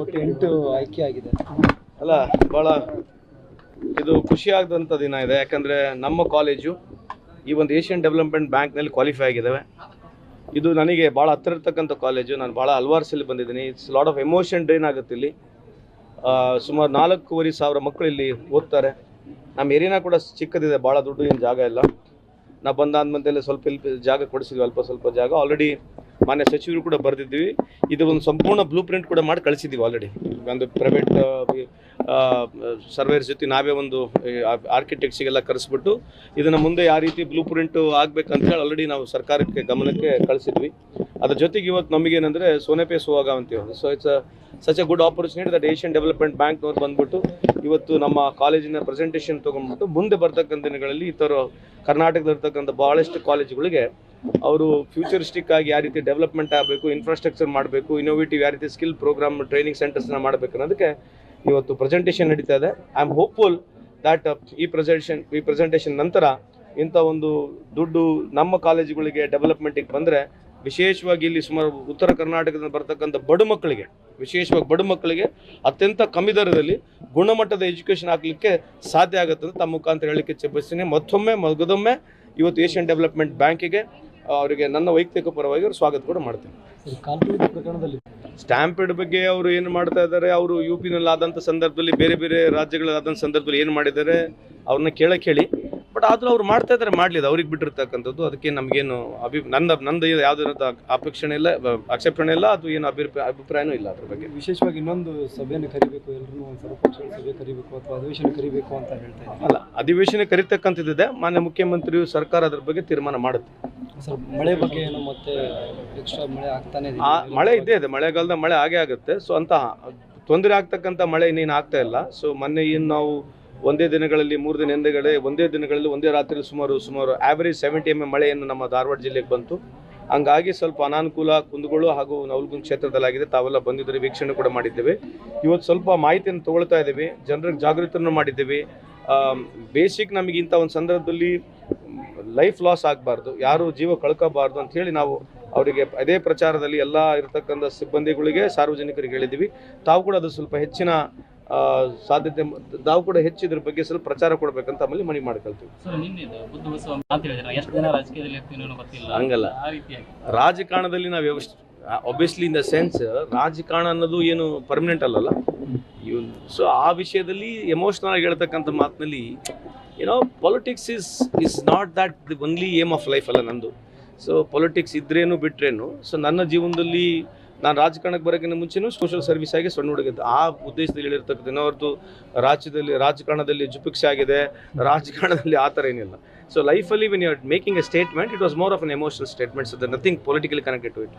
ಒಟ್ಟು ಎಂಟು ಆಯ್ಕೆ ಆಗಿದೆ. ಅಲ್ಲ ಭಾಳ ಇದು ಖುಷಿಯಾಗದಂಥ ದಿನ ಇದೆ. ಯಾಕಂದರೆ ನಮ್ಮ ಕಾಲೇಜು ಈ ಒಂದು ಏಷ್ಯನ್ ಡೆವಲಪ್ಮೆಂಟ್ ಬ್ಯಾಂಕ್ನಲ್ಲಿ ಕ್ವಾಲಿಫೈ ಆಗಿದ್ದಾವೆ. ಇದು ನನಗೆ ಭಾಳ ಹತ್ತಿರ ಇರ್ತಕ್ಕಂಥ ಕಾಲೇಜು ನಾನು ಭಾಳ ಅಲ್ವಾರ್ಸಲ್ಲಿ ಸಲ ಬಂದಿದ್ದೀನಿ. It's lot of emotion drain ಆಗುತ್ತೆ ಇಲ್ಲಿ. ಸುಮಾರು ನಾಲ್ಕೂವರೆ ಸಾವಿರ ಮಕ್ಕಳು ಇಲ್ಲಿ ಓದ್ತಾರೆ. ನಮ್ಮ ಏರಿಯಾನ ಕೂಡ ಚಿಕ್ಕದಿದೆ. ಭಾಳ ದುಡ್ಡು ಏನು ಜಾಗ ಇಲ್ಲ. ನಾವು ಬಂದಾದ್ಮೇಲೆ ಸ್ವಲ್ಪ ಇಲ್ಲಿ ಜಾಗ ಕೊಡಿಸಿದ್ವಿ. ಅಲ್ಪ ಸ್ವಲ್ಪ ಜಾಗ. ಆಲ್ರೆಡಿ ಮಾನ್ಯ ಸಚಿವರು ಕೂಡ ಬರೆದಿದ್ವಿ ಇದು ಒಂದು ಸಂಪೂರ್ಣ ಬ್ಲೂ ಪ್ರಿಂಟ್ ಕೂಡ ಮಾಡಿ ಕಳಿಸಿದ್ದೀವಿ ಆಲ್ರೆಡಿ ಒಂದು ಪ್ರೈವೇಟ್ ಸರ್ವೇರ್ ಜೊತೆ ನಾವೇ ಒಂದು ಆರ್ಕಿಟೆಕ್ಟ್ಸಿಗೆಲ್ಲ ಕರೆಸ್ಬಿಟ್ಟು ಇದನ್ನು ಮುಂದೆ ಯಾವ ರೀತಿ ಬ್ಲೂ ಪ್ರಿಂಟು ಹೇಳಿ ಆಲ್ರೆಡಿ ನಾವು ಸರ್ಕಾರಕ್ಕೆ ಗಮನಕ್ಕೆ ಕಳಿಸಿದ್ವಿ. ಅದ್ರ ಜೊತೆಗೆ ಇವತ್ತು ನಮಗೇನಂದರೆ ಪೇಸ್ ಹೋಗ ಅಂತೀವಿ. So it's such a good opportunity that Asian development ಬ್ಯಾಂಕ್ನವ್ರು ಬಂದ್ಬಿಟ್ಟು ಇವತ್ತು ನಮ್ಮ ಕಾಲೇಜಿನ ಪ್ರೆಸೆಂಟೇಷನ್ ತೊಗೊಂಡ್ಬಿಟ್ಟು ಮುಂದೆ ಬರ್ತಕ್ಕಂಥ ದಿನಗಳಲ್ಲಿ ಈ ಥರ ಕರ್ನಾಟಕದಲ್ಲಿರ್ತಕ್ಕಂಥ ಭಾಳಷ್ಟು ಕಾಲೇಜುಗಳಿಗೆ ಅವರು ಫ್ಯೂಚರಿಸ್ಟಿಕ್ ಆಗಿ ಯಾವ ರೀತಿ ಡೆವಲಪ್ಮೆಂಟ್ ಆಗಬೇಕು ಇನ್ಫ್ರಾಸ್ಟ್ರಕ್ಚರ್ ಮಾಡಬೇಕು ಇನೋವೇಟಿವ್ ಯಾವ ರೀತಿ ಸ್ಕಿಲ್ ಪ್ರೋಗ್ರಾಮ್ ಟ್ರೈನಿಂಗ್ ಸೆಂಟರ್ಸ್ನ ಮಾಡಬೇಕು ಅನ್ನೋದಕ್ಕೆ ಇವತ್ತು ಪ್ರೆಸೆಂಟೇಷನ್ ನಡೀತಾ ಇದೆ. ಐ ಆಮ್ ಹೋಪ್ಫುಲ್ ದ್ಯಾಟ್ ಈ ಪ್ರೆಸೆಂಟೇಷನ್ ಈ ಪ್ರೆಸೆಂಟೇಷನ್ ನಂತರ ಇಂಥ ಒಂದು ದುಡ್ಡು ನಮ್ಮ ಕಾಲೇಜುಗಳಿಗೆ ಡೆವಲಪ್ಮೆಂಟಿಗೆ ಬಂದರೆ ವಿಶೇಷವಾಗಿ ಇಲ್ಲಿ ಸುಮಾರು ಉತ್ತರ ಕರ್ನಾಟಕದಿಂದ ಬರ್ತಕ್ಕಂಥ ಬಡ ಮಕ್ಕಳಿಗೆ, ವಿಶೇಷವಾಗಿ ಬಡ ಮಕ್ಕಳಿಗೆ ಅತ್ಯಂತ ಕಮ್ಮಿ ದರದಲ್ಲಿ ಗುಣಮಟ್ಟದ ಎಜುಕೇಷನ್ ಆಗಲಿಕ್ಕೆ ಸಾಧ್ಯ ಆಗುತ್ತೆ ಅಂತ ತಮ್ಮ ಮುಖಾಂತರ ಹೇಳಲಿಕ್ಕೆ ಬಯಸ್ತೀನಿ ಮತ್ತೊಮ್ಮೆ, ಮಗದೊಮ್ಮೆ ಇವತ್ತು ಏಷ್ಯನ್ ಡೆವಲಪ್ಮೆಂಟ್ ಬ್ಯಾಂಕಿಗೆ ಅವರಿಗೆ ನನ್ನ ವೈಯಕ್ತಿಕ ಪರವಾಗಿ ಅವರು ಸ್ವಾಗತ ಕೂಡ ಮಾಡ್ತೀನಿ. ಪ್ರಕರಣದಲ್ಲಿ? ಸ್ಟ್ಯಾಂಪಿಡ್ ಬಗ್ಗೆ ಅವರು ಏನು ಮಾಡ್ತಾ ಇದ್ದಾರೆ ಅವರು ಯು ಪಿನಲ್ಲಿ ಆದಂಥ ಸಂದರ್ಭದಲ್ಲಿ ಬೇರೆ ಬೇರೆ ರಾಜ್ಯಗಳಾದಂಥ ಸಂದರ್ಭದಲ್ಲಿ ಏನು ಮಾಡಿದ್ದಾರೆ ಅವ್ರನ್ನ ಕೇಳಕ್ಕೆ ಹೇಳಿ. ಬಟ್ ಆದರೂ ಅವ್ರು ಮಾಡ್ತಾ ಇದ್ದಾರೆ ಮಾಡಲಿಲ್ಲ. ಅವ್ರಿಗೆ ಬಿಟ್ಟಿರ್ತಕ್ಕಂಥದ್ದು ಅದಕ್ಕೆ ನಮಗೇನು ಅಭಿ ನನ್ನ ನಂದು ಯಾವುದೇ ಅಪೇಕ್ಷಣೆ ಇಲ್ಲ ಆಕ್ಷೇಪಣೆ ಇಲ್ಲ ಅದು ಏನು ಅಭಿಪ್ರಾಯ ಅಭಿಪ್ರಾಯನೂ ಇಲ್ಲ ಅದ್ರ ಬಗ್ಗೆ. ವಿಶೇಷವಾಗಿ ಇನ್ನೊಂದು ಸಭೆಯನ್ನು ಕರಿಬೇಕು ಎಲ್ಲರೂ ಸರ್ವಪಕ್ಷಗಳ ಸಭೆ ಕರಿಬೇಕು ಅಥವಾ ಅಧಿವೇಶನ ಕರಿಬೇಕು ಅಂತ ಹೇಳ್ತಾ ಅಲ್ಲ ಅಧಿವೇಶನ ಕರಿತಕ್ಕಂಥದ್ದಿದೆ. ಮಾನ್ಯ ಮುಖ್ಯಮಂತ್ರಿಯು ಸರ್ಕಾರ ಅದ್ರ ಬಗ್ಗೆ ತೀರ್ಮಾನ ಮಾಡುತ್ತೆ. ಮಳೆ ಬಗ್ಗೆ ಏನು ಮತ್ತೆ ಎಕ್ಸ್ಟ್ರಾ ಮಳೆ ಆಗ್ತಾನೆ ಇದೆ. ಮಳೆ ಇದ್ದೇ ಇದೆ. ಮಳೆಗಾಲದ ಮಳೆ ಆಗೇ ಆಗುತ್ತೆ. ಸೊ ಅಂತ ತೊಂದರೆ ಆಗ್ತಕ್ಕಂಥ ಮಳೆ ಇನ್ನೇನು ಆಗ್ತಾ ಇಲ್ಲ. ಸೊ ಮೊನ್ನೆ ಏನು ನಾವು ಒಂದೇ ದಿನಗಳಲ್ಲಿ, ಮೂರು ದಿನ ಹಿಂದೆಗಡೆ ಒಂದೇ ದಿನಗಳಲ್ಲಿ, ಒಂದೇ ರಾತ್ರಿ ಸುಮಾರು ಸುಮಾರು ಆವರೇಜ್ ಸೆವೆಂಟಿ ಎಂ ಎಂ ಮಳೆಯನ್ನು ನಮ್ಮ ಧಾರವಾಡ ಜಿಲ್ಲೆಗೆ ಬಂತು. ಹಂಗಾಗಿ ಸ್ವಲ್ಪ ಅನಾನುಕೂಲ ಕುಂದಗೋಳು ಹಾಗೂ ನವಲಗುಂದ ಕ್ಷೇತ್ರದಲ್ಲಾಗಿದೆ. ತಾವೆಲ್ಲ ಬಂದಿದ್ದರೆ, ವೀಕ್ಷಣೆ ಕೂಡ ಮಾಡಿದ್ದೇವೆ. ಇವತ್ತು ಸ್ವಲ್ಪ ಮಾಹಿತಿಯನ್ನು ತಗೊಳ್ತಾ ಇದ್ದೀವಿ. ಜನರಿಗೆ ಜಾಗೃತಿಯನ್ನು ಮಾಡಿದ್ದೀವಿ. ಬೇಸಿಕ್ ನಮಗೆ ಇಂಥ ಒಂದು ಸಂದರ್ಭದಲ್ಲಿ ಲೈಫ್ ಲಾಸ್ ಆಗಬಾರ್ದು ಯಾರು ಜೀವ ಕಳ್ಕೋಬಾರ್ದು ಅಂತ ಹೇಳಿ ನಾವು ಅವರಿಗೆ ಅದೇ ಪ್ರಚಾರದಲ್ಲಿ ಎಲ್ಲ ಇರತಕ್ಕಂಥ ಸಿಬ್ಬಂದಿಗಳಿಗೆ ಸಾರ್ವಜನಿಕರಿಗೆ ಹೇಳಿದ್ದೀವಿ ತಾವು ಕೂಡ ಅದು ಸ್ವಲ್ಪ ಹೆಚ್ಚಿನ ಸಾಧ್ಯತೆ ನಾವು ತಾವು ಕೂಡ ಹೆಚ್ಚು ಇದ್ರ ಬಗ್ಗೆ ಸ್ವಲ್ಪ ಪ್ರಚಾರ ಕೊಡ್ಬೇಕಂತ ಆಮೇಲೆ ಮನವಿ ಮಾಡ್ಕೊಳ್ತೀವಿ. ಹಂಗಲ್ಲ. ರಾಜಕಾರಣದಲ್ಲಿ ನಾವು ವ್ಯವಸ್ಥೆ ಒಬ್ವಿಯಸ್ಲಿ ಇನ್ ದ ಸೆನ್ಸ್ ರಾಜಕಾರಣ ಅನ್ನೋದು ಏನು ಪರ್ಮನೆಂಟ್ ಅಲ್ಲಲ್ಲ. ಸೊ ಆ ವಿಷಯದಲ್ಲಿ ಎಮೋಷ್ನಲ್ ಆಗಿ ಹೇಳ್ತಕ್ಕಂಥ ಮಾತಿನಲ್ಲಿ ಏನೋ politics is is not that the only aim of life ಅಲ್ಲ ನಂದು. ಸೊ ಪೊಲಿಟಿಕ್ಸ್ ಇದ್ರೇನು ಬಿಟ್ರೇನು ಸೊ ನನ್ನ ಜೀವನದಲ್ಲಿ ನಾನು ರಾಜಕಾರಣಕ್ಕೆ ಬರೋಕ್ಕಿಂತ ಮುಂಚೆನೂ ಸೋಷಿಯಲ್ ಸರ್ವಿಸ್ ಆಗಿ ಸಣ್ಣ ಹುಡುಗಿದ್ದೆ ಆ ಉದ್ದೇಶದಲ್ಲಿ ಹೇಳಿರ್ತಕ್ಕಂಥ ಹೊರತು ರಾಜ್ಯದಲ್ಲಿ, ರಾಜಕಾರಣದಲ್ಲಿ ಜುಪಿಕ್ಸ್ ಆಗಿದೆ, ರಾಜಕಾರಣದಲ್ಲಿ ಆ ಥರ ಏನಿಲ್ಲ. ಸೊ ಲೈಫಲ್ಲಿ when you making a statement it was more of an emotional the nothing politically connected to it